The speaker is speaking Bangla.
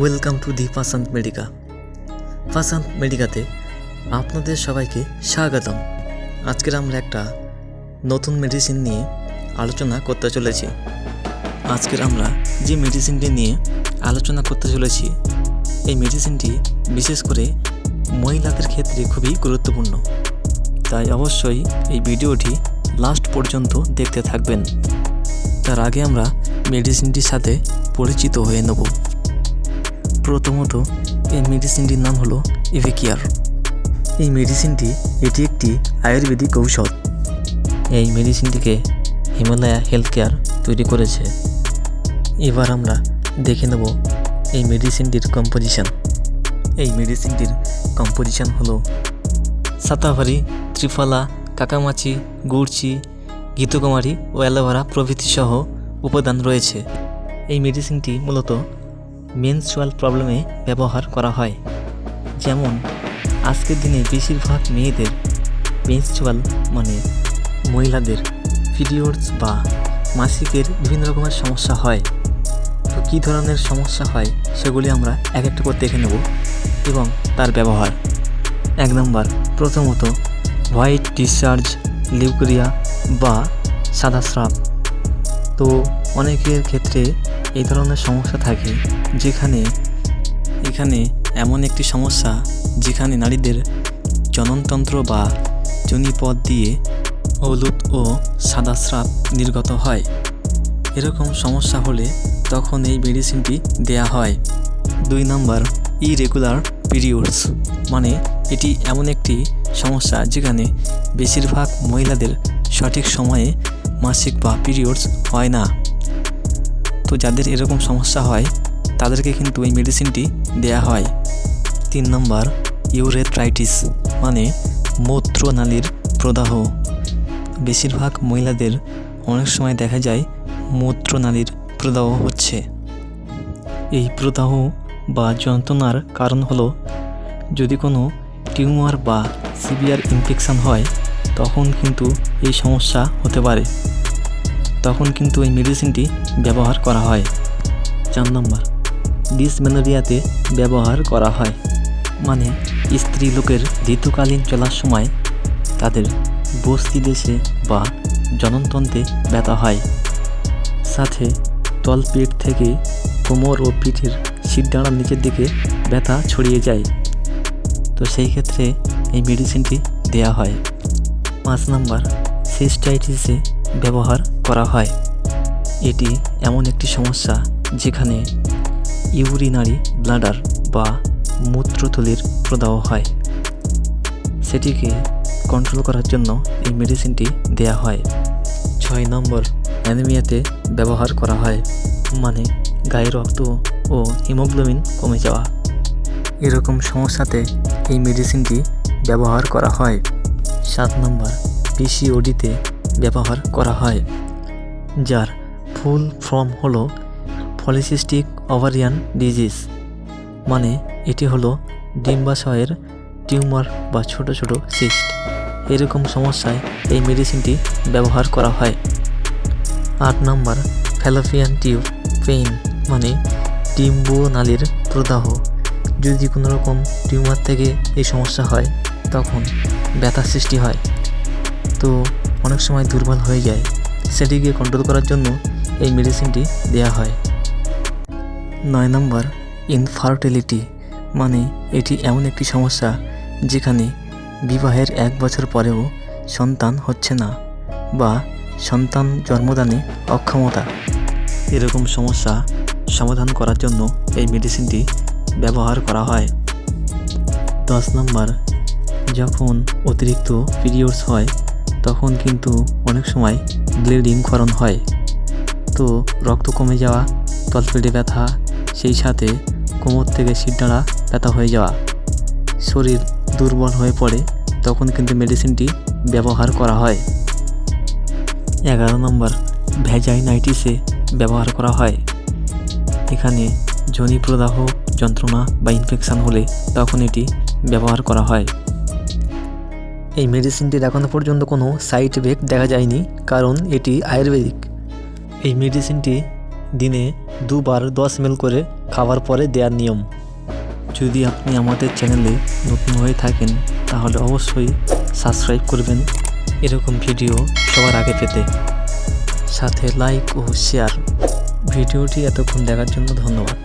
Welcome to the Pasanta Medica Pasanta মেডিকাতে আপনাদের সবাইকে স্বাগতম। আজকের আমরা একটা নতুন মেডিসিন নিয়ে আলোচনা করতে চলেছি। আজকের আমরা যে মেডিসিনটি নিয়ে আলোচনা করতে চলেছি, এই মেডিসিনটি বিশেষ করে মহিলাদের ক্ষেত্রে খুবই গুরুত্বপূর্ণ। তাই অবশ্যই এই ভিডিওটি লাস্ট পর্যন্ত দেখতে থাকবেন। তার আগে আমরা মেডিসিনটির সাথে পরিচিত হয়ে নেব। প্রথমত এই মেডিসিনটির নাম হলো ইভেকিয়ার এই মেডিসিনটি এটি একটি আয়ুর্বেদিক ঔষধ। এই মেডিসিনটিকে হিমালয়া হেলথ কেয়ার তৈরি করেছে। এবার আমরা দেখে নেব এই মেডিসিনটির কম্পোজিশন এই মেডিসিনটির কম্পোজিশন হলো সাতাভারি, ত্রিফলা কাকামাচি গুড়চি, গীতকুমারী ও অ্যালোভেরা প্রভৃতি সহ উপাদান রয়েছে। এই মেডিসিনটি মূলত মেনস্ট্রুয়াল প্রবলেমে ব্যবহার করা হয়। যেমন, আজকের দিনে বেশিরভাগ মেয়েদের মেনস্ট্রুয়াল মানে মহিলাদের পিরিয়ডস বা মাসিকের বিভিন্ন রকমের সমস্যা হয়। তো কী ধরনের সমস্যা হয় সেগুলি আমরা এক একটা করে দেখে নেব এবং তার ব্যবহার। এক নম্বর, প্রথমত হোয়াইট ডিসচার্জ, লিউকোরিয়া বা সাদা স্রাব। তো অনেকের ক্ষেত্রে এই ধরনের সমস্যা থাকে যেখানে, এখানে এমন একটি সমস্যা যেখানে নারীদের জননতন্ত্র বা যোনিপথ দিয়ে হলুদ ও সাদা স্রাব নির্গত হয়। এরকম সমস্যা হলে তখন এই মেডিসিনটি দেয়া হয়। দুই নম্বর, ইরেগুলার পিরিয়ডস। মানে এটি এমন একটি সমস্যা যেখানে বেশিরভাগ মহিলাদের সঠিক সময়ে মাসিক বা পিরিয়ডস হয় না। তো যাদের এরকম সমস্যা হয়, তাদেরকে কিন্তু এই মেডিসিনটি দেয়া হয়। তিন নম্বর ইউরেথ্রাইটিস মানে মূত্রনালীর প্রদাহ। বেশিরভাগ মহিলাদের অনেক সময় দেখা যায় মূত্রনালীর প্রদাহ হচ্ছে। এই প্রদাহ বা যন্ত্রণার কারণ হলো, যদি কোনো টিউমার বা সিভিয়ার ইনফেকশন হয়, তখন কিন্তু এই সমস্যা হতে পারে। তখন কিন্তু এই মেডিসিনটি ব্যবহার করা হয়। চার নম্বর ডিসমেনোরিয়াতে ব্যবহার করা হয়। মানে স্ত্রী লোকের ঋতুকালীন চলার সময় তাদের বস্তি দেশে বা জননতন্ত্রে ব্যথা হয়। সাথে তলপেট থেকে কোমর ও পিঠের শিরদাঁড়ার নিচের দিকে ব্যথা ছড়িয়ে যায়। তো সেই ক্ষেত্রে এই মেডিসিনটি দেয়া হয়। পাঁচ নাম্বার, সিস্টাইটিসে ব্যবহার করা হয়। এটি এমন একটি সমস্যা যেখানে ইউরিনারি ব্লাডার বা মূত্রথলির প্রদাহ হয়। সেটিকে কন্ট্রোল করার জন্য এই মেডিসিনটি দেয়া হয়। ছয় নম্বর অ্যানিমিয়াতে ব্যবহার করা হয় মানে গায়ে রক্ত ও হিমোগ্লোবিন কমে যাওয়া। এরকম সমস্যাতে এই মেডিসিনটি ব্যবহার করা হয়। সাত নম্বর পিসিওডিতে ব্যবহার করা হয়, যার ফুল ফর্ম হলো পলিসিস্টিক ওভারিয়ান ডিজিজ মানে এটি হলো ডিম্বাশয়ের টিউমার বা ছোট ছোট সিস্ট। এরকম সমস্যায় এই মেডিসিনটি ব্যবহার করা হয়। আট নম্বর, ফ্যালোপিয়ান টিউব পেইন মানে ডিম্বু নালীর প্রদাহ। যদি কোনো রকম টিউমার থেকে এই সমস্যা হয়, তখন ব্যথা সৃষ্টি হয়। তো অনেক সময় দুর্বল হয়ে যায়। সেটিকে কন্ট্রোল করার জন্য এই মেডিসিনটি দেওয়া হয়। নয় নম্বর ইনফার্টিলিটি মানে এটি এমন একটি সমস্যা যেখানে বিবাহের এক বছর পরেও সন্তান হচ্ছে না বা সন্তান জন্মদানে অক্ষমতা। এরকম সমস্যা সমাধান করার জন্য এই মেডিসিনটি ব্যবহার করা হয়। দশ নম্বর, যখন অতিরিক্ত পিরিয়ডস হয় তখন কিন্তু অনেক সময় ব্লিডিং ক্ষরণ হয়। তো রক্ত কমে যাওয়া, তলপেটে ব্যথা, সেই সাথে কোমর থেকে শিরদাঁড়া, ব্যথা হয়ে যাওয়া। শরীর দুর্বল হয়ে পড়ে, তখন কিন্তু মেডিসিনটি ব্যবহার করা হয়। এগারো নম্বর, ভ্যাজাইনাইটিসে ব্যবহার করা হয়। এখানে যোনি প্রদাহ, যন্ত্রণা বা ইনফেকশান হলে তখন এটি ব্যবহার করা হয়। এই মেডিসিনটির এখনও পর্যন্ত কোনো সাইড এফেক্ট দেখা যায়নি, কারণ এটি আয়ুর্বেদিক। এই মেডিসিনটি দিনে দুবার দশ মিল করে খাওয়ার পরে দেওয়ার নিয়ম। যদি আপনি আমাদের চ্যানেলে নতুন হয়ে থাকেন, তাহলে অবশ্যই সাবস্ক্রাইব করবেন। এরকম ভিডিও সবার আগে পেতে। সাথে লাইক ও শেয়ার। ভিডিওটি এতক্ষণ দেখার জন্য ধন্যবাদ।